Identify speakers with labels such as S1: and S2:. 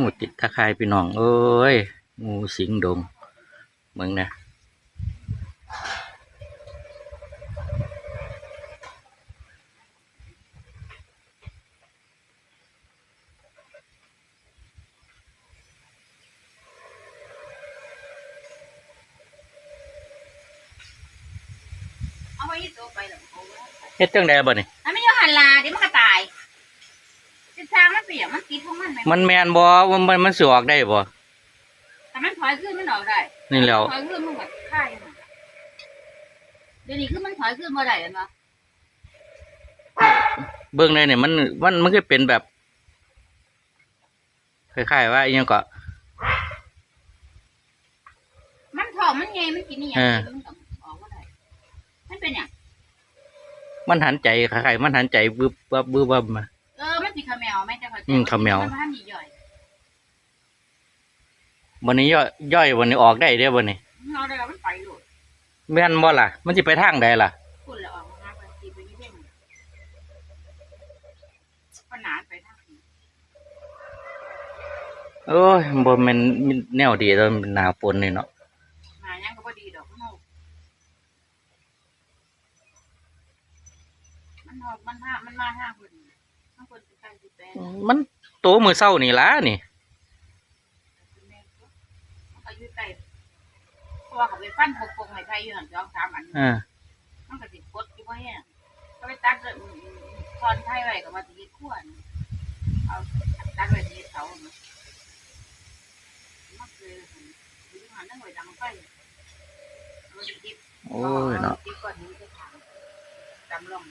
S1: งูติดตะไคร่พี่น้องเอ้ยงูสิงดงมึงนะ
S2: เอาไว้ยี่ตัวไปหรอกเอาไว้
S1: เฮ็ดจังไดบ่นี่
S2: อันไม่ยอหันลาเดี๋ยวมันก็ตาย จะทางมันเปียกมันติดของมันไหม
S1: มันแมนบ่ว่ามันมันสิออกได้บ่
S2: แต่มันถอยขึ้นมันออกได้
S1: นี่แหล้ว
S2: ถอยขึ้นมันแบบค่ายมันเดี๋ยวนี้คือมันถอยขึ้นมาได้แล้วเนาะ
S1: เบิ่งเลยเนี่ยมันมันมันก็เป็นแบบคล้ายๆว่าอีหยังก็
S2: มันท้องมันไงมันกินนี่อย่าง
S1: เออ
S2: นี้มันก็ออกมาได้มันเป็นอย่าง
S1: มันหันใจคล้ายๆมันหันใจบึบบับบึบบับมา
S2: เออมันสิขะแมวไหม่จะเข้าใจ
S1: อืมขะแมว
S2: มันพันใหญ่
S1: วันนี้ย่อยย่อยวันนี้ออกได้เด้อวันนี้
S2: เราได้แล้วมันไปโลด
S1: แม่นบ่ล่ะ มันสิไปทางใดล่ะ
S2: คุณแล้วออกมาหาไปตีไปยี่เด้งปัญหาไปทางนี้
S1: โอ้ยบ่แม่นแนวดีตอนหน้าฝนนี่เนาะ
S2: หายังก็บ่ดีดอกมันเอามันหอบมันห้ามันมาห้าคนห้าคนสิบแปดสิบแปด
S1: มันโตมือเศร้านี่ล่ะนี่
S2: อายุไก่เพราะว่าเขาไปฟันปกปงไม่ไทยอยู่หันสองสามอัน
S1: อ่า
S2: มันก็ติดกดอยู่ว่าเนี่ยก็ไปตัดเลยทอนไทยไว้กับมาตีขั้วนะเอาตัดไว้ที่เสาเนาะมันคืออยู่หันนั่งไว้ดังไฟเอาไปติด
S1: โอ้ยเนาะ
S2: ติดก่อนนี้จะถามจำลอง